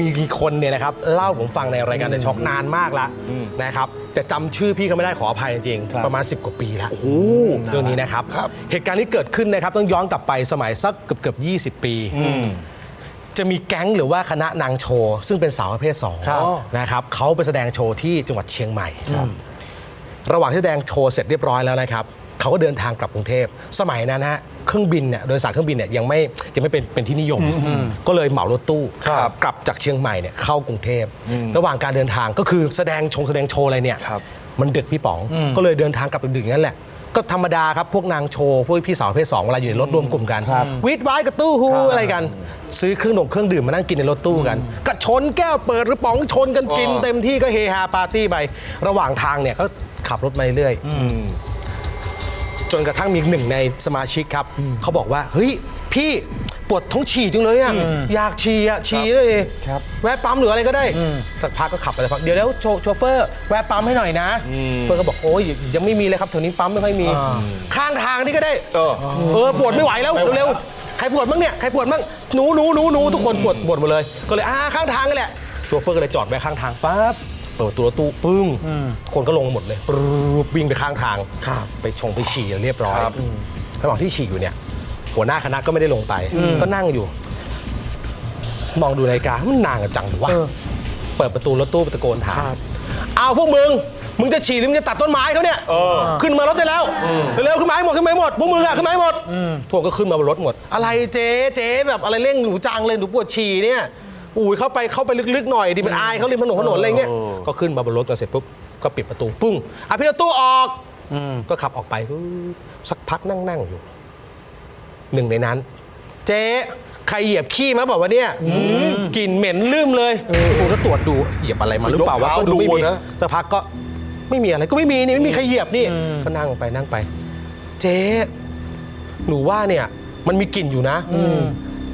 มีคนเนี่ยนะครับเล่าผมฟังในรายการเดอะช็อกนานมากละนะครับแต่จำชื่อพี่เขาไม่ได้ขออภัยจริงๆครับประมาณ 10 กว่าปีแล้วเรื่องนี้นะครับ เหตุการณ์ที่เกิดขึ้นนะครับต้องย้อนกลับไปสมัยสักเกือบเกือบ20 ปี จะมีแก๊งหรือว่าคณะนางโชว์ ซึ่งเป็นสาวประเภท2ครับ นะครับเขาไปแสดงโชว์ที่จังหวัดเชียงใหม่ ระหว่างที่แสดงโชว์เสร็จเรียบร้อยแล้วนะครับ เขาก็เดินทางกลับกรุงเทพ สมัยนั้นนะฮะเครื่องบินเนี่ยโดยสารเครื่องบินเนี่ยยังไม่ยังไม่เป็นเป็นที่นิยม ก็เลยเหมารถตู้ครับกลับจากเชียงใหม่เนี่ยเข้ากรุงเทพ ระหว่างการเดินทางก็คือแสดงชงแสดงโชว์อะไรเนี่ยครับ มันดึกพี่ป๋อง ก็เลยเดินทางกลับดึกๆนั่นแหละ ก็ธรรมดาครับ พวกนางโชว์ พวกพี่สาวประเพศสองเวลาอยู่ในรถรวมกลุ่มกันครับวิดไว้กับตู้ฮูอะไรกัน ซื้อเครื่องดงเครื่องดื่มมานั่งกินในรถตู้กันก็ชนแก้วเปิดกระป๋องชนกันกิน เต็มที่ก็เฮฮาปาร์ตี้ไประหว่างทางเนี่ยก็ขับรถมาเรื่อยๆ จนกระทั่งมีหนึ่งในสมาชิกครับเขาบอกว่าเฮ้ยพี่ปวดท้องฉี่จังเลยอะอยากฉี่อะฉี่เลยครับแวะปั๊มหรืออะไรก็ได้สักพักก็ขับไปสักพักเดี๋ยวแล้วโชโชเฟอร์แวะปั๊มให้หน่อยนะเฟอร์ก็บอกโอ้ยยังไม่มีเลยครับแถวนี้ปั๊มไม่ค่อยมี ข้างทางนี่ก็ได้ เออเออปวดไม่ไหวแล้วเร็วๆใครปวดบ้างเนี่ยใครปวดบ้างหนูหนูหนูหนูทุกคนปวดปวดหมดเลย ก็เลยอ่าข้างทางนี่แหละโชเฟอร์ก็เลยจอดไว้ข้างทางปั๊บ เปิดตัวรถตู้ปึ้งคนก็ลงหมดเลยปรึบวิ่งไปข้างทางไปชงไปฉี่เรียบร้อยครับระหว่างที่ฉี่อยู่เนี่ย หัวหน้าคณะก็ไม่ได้ลงไป ก็นั่งอยู่ มองดูนาฬิกามันนานกันจังหรือวะเปิดประตูรถตู้ไปตะโกนถามอ้าวพวกมึง มึงจะฉี่หรือมึงจะตัดต้นไม้เขาเนี่ยขึ้นมารถได้แล้วเร็วๆขึ้นมาให้หมดขึ้นมาให้หมดพวกมึงอะขึ้นมาให้หมดพวกก็ขึ้นมาบนรถหมด อะไรเจ๊เจ๊แบบอะไรเร่งหนูจังเลยหนูปวดฉี่เนี่ย อุ้ยเข้าไปเข้าไปลึกๆหน่อยดิมันอายเขาริมถนนถนนอะไรเงี้ยก็ขึ้นมาบนรถกันเสร็จปุ๊บก็ปิดประตูปุ้งอะพี่รถตู้ออกก็ขับออกไปปุ๊บสักพักนั่งๆอยู่หนึ่งในนั้น เจ๊ใครเหยียบขี้มาบอกว่าเนี่ยกลิ่นเหม็นลืมเลยคุณก็ตรวจดูเหยียบอะไรมาหรือเปล่าวะยกเท้าก็ดูไม่ดูมีนะสักพักก็ไม่มีอะไรก็ไม่มีนี่ไม่มีใครเหยียบนี่ก็นั่งไปนั่งไป เจ๊หนูว่าเนี่ย มันมีกลิ่นอยู่นะ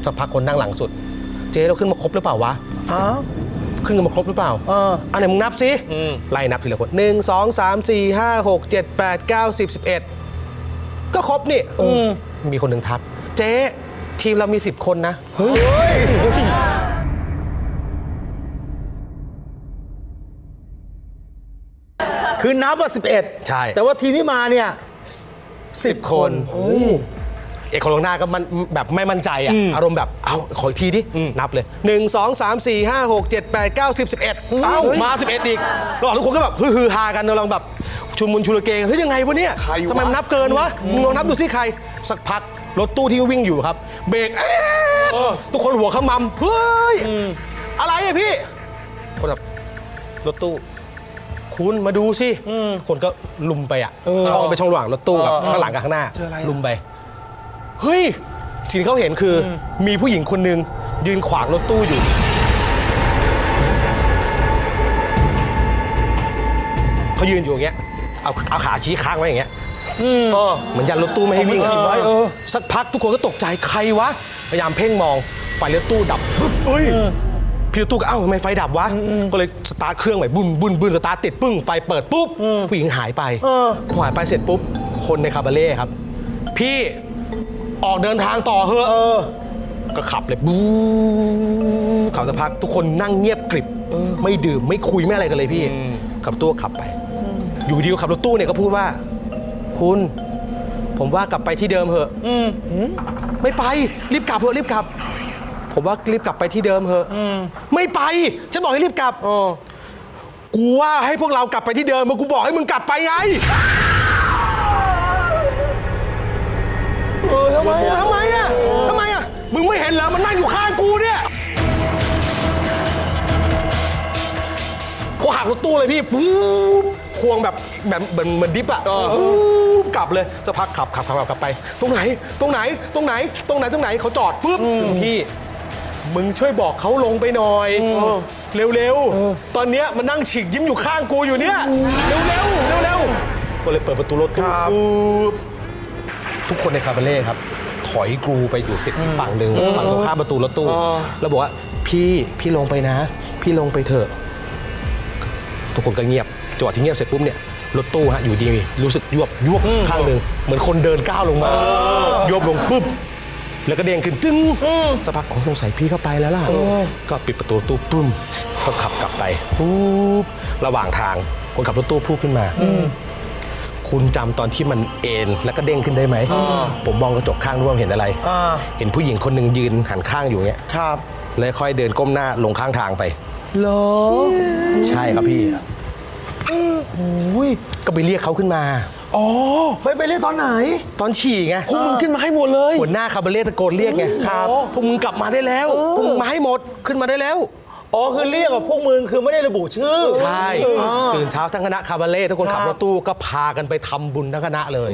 สักพักคนนั่งหลังสุด เจ๊เราขึ้นมาครบหรือเปล่าวะ อ้าวขึ้นกันมาครบหรือเปล่าเออ อันไหนมึงนับสิไล่นับทีละคนหนึ่งสองสามสี่ห้าหกเจ็ดแปดเก้าสิบสิบเอ็ดก็ครบนี่มีคนหนึ่งทัก เจ๊ทีมเรามีสิบคนนะ เฮ้ย คือนับว่า 11 ใช่แต่ว่าทีมที่มาเนี่ยสิบคน เอกคนลงหน้าก็มันแบบไม่มั่นใจอะอารมณ์แบบเอาขออีกทีดิ นับเลย 1 2 3 4 5 6 7 8 9 10 11เอ้ามา 11 อีกระหว่างทุกคนก็แบบฮือฮากันกำลังแบบชุมมุนชุลเกงเฮ้ยยังไงวะเนี่ยใครวะทำไมมันนับเกินวะมึงลองนับดูสิใคร สักพักรถตู้ที่วิ่งอยู่ครับ เบรกเอ๊ะทุกคนหัวขมำเฮ้ยอะไรอะพี่ คนแบบรถตู้คุณมาดูสิ คนก็ลุมไปอะ ช่องไปช่องระหว่างรถตู้กับข้างหลังกับข้างหน้า ลุมไป เฮ้ยสิ่งที่เขาเห็นคืออมีผู้หญิงคนหนึ่งยืนขวางรถตู้อยู่ เขายืนอยู่อย่างเงี้ยเอาเอาขาชี้ค้างไว้อย่างเงี้ยเหมือนยันรถตู้ไม่ให้วิ่งอะเอาไว้เออ สักพักทุกคนก็ตกใจใครวะพยายามเพ่งมองไฟรถตู้ดับปึ๊บเฮ้ยพี่รถตู้ก็เอ้าทำไมไฟดับวะก็เลยสตาร์ทเครื่องใหม่บุนบุนบุนสตาร์ทติดปึ้งไฟเปิดปุ๊บผู้หญิงหายไปเออพอหายไปเสร็จปุ๊บคนในคาบาเล่ครับ พี่ ออกเดินทางต่อเถอะเออ ก็ขับเลยบู๊ขับสักพักทุกคนนั่งเงียบกริบ ไม่ดื่มไม่คุยไม่อะไรกันเลยพี่ ขับตู้ขับไป อยู่ดีก็ขับรถตู้เนี่ยก็พูดว่า คุณ ผมว่ากลับไปที่เดิมเถอะไม่ไป รีบกลับเถอะรีบกลับ ผมว่ารีบกลับไปที่เดิมเถอะไม่ไปฉันบอกให้รีบกลับกูว่าให้พวกเรากลับไปที่เดิมมากูบอกให้มึงกลับไปไง เออทำไมอะทำไมอะทำไมอะมึงไม่เห็นเหรอมันนั่งอยู่ข้างกูเนี่ยกูหักรถตู้เลยพี่ฟูบควงแบบแบบเหมือนเหมือนดิฟอะฟูบกลับเลยจะพักขับขับขับขับกลับไป ตรงไหน ตรงไหน ตรงไหน ตรงไหนตรงไหนเขาจอดปุ๊บถึงพี่ มึงช่วยบอกเขาลงไปหน่อย เร็วๆ ตอนเนี้ยมันนั่งฉีกยิ้มอยู่ข้างกูอยู่เนี่ย เร็วๆเร็วๆก็เลยเปิดประตูรถครับปุ๊บ ทุกคนในคาบาเล่ครับ ถอยกรูไปอยู่ติดอีกฝั่งหนึ่งฝั่งตรงข้ามประตูรถตู้ แล้วบอกว่าพี่พี่ลงไปนะ พี่ลงไปเถอะ ทุกคนก็เงียบจังหวะที่เงียบเสร็จปุ๊บเนี่ยรถตู้ฮะอยู่ดีรู้สึกยวบยวบข้างหนึ่งเหมือนคนเดินก้าวลงมายวบลงปุ๊บแล้วก็เด้งขึ้นตึ้งสักพักของสงสัยพี่เข้าไปแล้วล่ะก็ปิดประตูรถตู้ปุ้มก็ขับกลับไปปุ๊บระหว่างทางคนขับรถตู้พูดขึ้นมา คุณจำตอนที่มันเอ็นแล้วก็เด้งขึ้นได้ไหม ผมมองกระจกข้างด้วยเห็นอะไร อ่า เห็นผู้หญิงคนหนึ่งยืนหันข้างอยู่เงี้ยครับแล้วค่อยเดินก้มหน้าลงข้างทางไป เหรอใช่ครับพี่อุ้ยก็ไปเรียกเขาขึ้นมา อ๋อไปไปเรียกตอนไหนตอนฉี่ไงพวกมึงขึ้นมาให้หมดเลย หัวหน้าคาบาเล่ตะโกนเรียกไงครับพวกมึงกลับมาได้แล้วพวกมึงมาให้หมดขึ้นมาได้แล้ว อ๋อคือเรียกกับพวกมึงคือไม่ได้ระบุชื่อ ใช่อ่าตื่นเช้าทั้งคณะคาบาเล่ทุกคนขับครับรถตู้ก็พากันไปทำบุญทั้งคณะเลย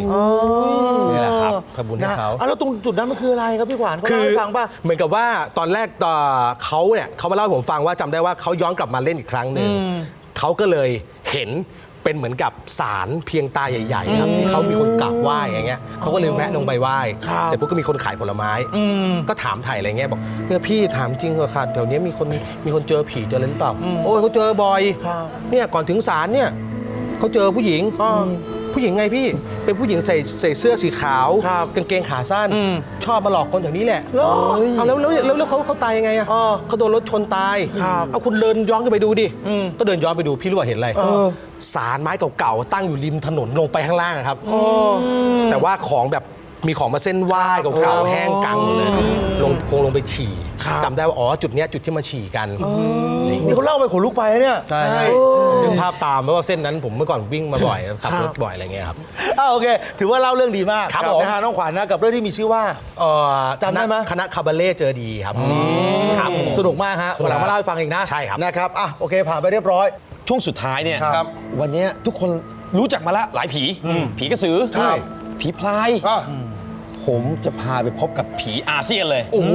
นี่แหละครับทำบุญให้เขา อะแล้วตรงจุดนั้นมันคืออะไรครับพี่ขวัญเขาคืเล่าอให้ฟังป่ะ เหมือนกับว่าตอนแรกต่อเขาเนี่ยเขามาเล่าให้ผมฟังว่าจำได้ว่าเขาย้อนกลับมาเล่นอีกครั้งหนึ่งเขาก็เลยเห็น เป็นเหมือนกับสารเพียงตาใหญ่ๆครับที่เขามีคนกราบไหว้อย่างเงี้ยเขาก็เลยแวะลงไปไหว้ครับเสร็จปุ๊บก็มีคนขายผลไม้ก็ถามถ่ายอะไรเงี้ยบอกเนี่ยพี่ถามจริงเหรอค่ะแถวเนี้ยมีคนมีคนเจอผีเจออะไรหรือเปล่าโอ้ยเขาเจอบ่อยครับเนี่ยก่อนถึงศาลเนี่ยเขาเจอผู้หญิงอ่า ผู้หญิงไงพี่ เป็นผู้หญิงใส่ใส่เสื้อสีขาว ครับกางเกงขาสั้นชอบมาหลอกคนแถวนี้แหละเหรอเอาแล้วแล้วแล้วแล้วเขาเขาตายยังไงอะอ่าเขาโดนรถชนตาย ครับเอาคุณเดินย้อนกันไปดูดิ ก็เดินย้อนไปดูพี่รู้ว่าเห็นอะไรสารไม้เก่าๆตั้งอยู่ริมถนนลงไปข้างล่างอะครับแต่ว่าของแบบมีของมาเส้นไหว้เก่าๆแห้งกังหมดเลยลงคงลงไปฉี่ จำได้ว่าอ๋อจุดเนี้ยจุดที่มาฉี่กันนี่เขาเล่าไปขนลุกไปเนี่ย ใช่เออนึกภาพตามเพราะว่าเส้นนั้นผมเมื่อก่อนวิ่งมาบ่อยขับรถบ่อยอะไรเงี้ยครับ อะโอเค ถือว่าเล่าเรื่องดีมากครับผม นะฮะน้องขวัญนะกับเรื่องที่มีชื่อว่า เอ่อจำได้ไหม คณะคาบาเล่เจอดีครับครับ สนุกมากฮะสนุกวันหลังมาเล่าให้ฟังอีกนะใช่ครับ นะครับอะโอเค ผ่านไปเรียบร้อย ช่วงสุดท้ายเนี่ยครับวันเนี้ยทุกคนรู้จักมาแล้วหลายผี ผีกระสือครับผีพลายผมจะพาไปพบกับผีอาเซียนเลย โอ้โห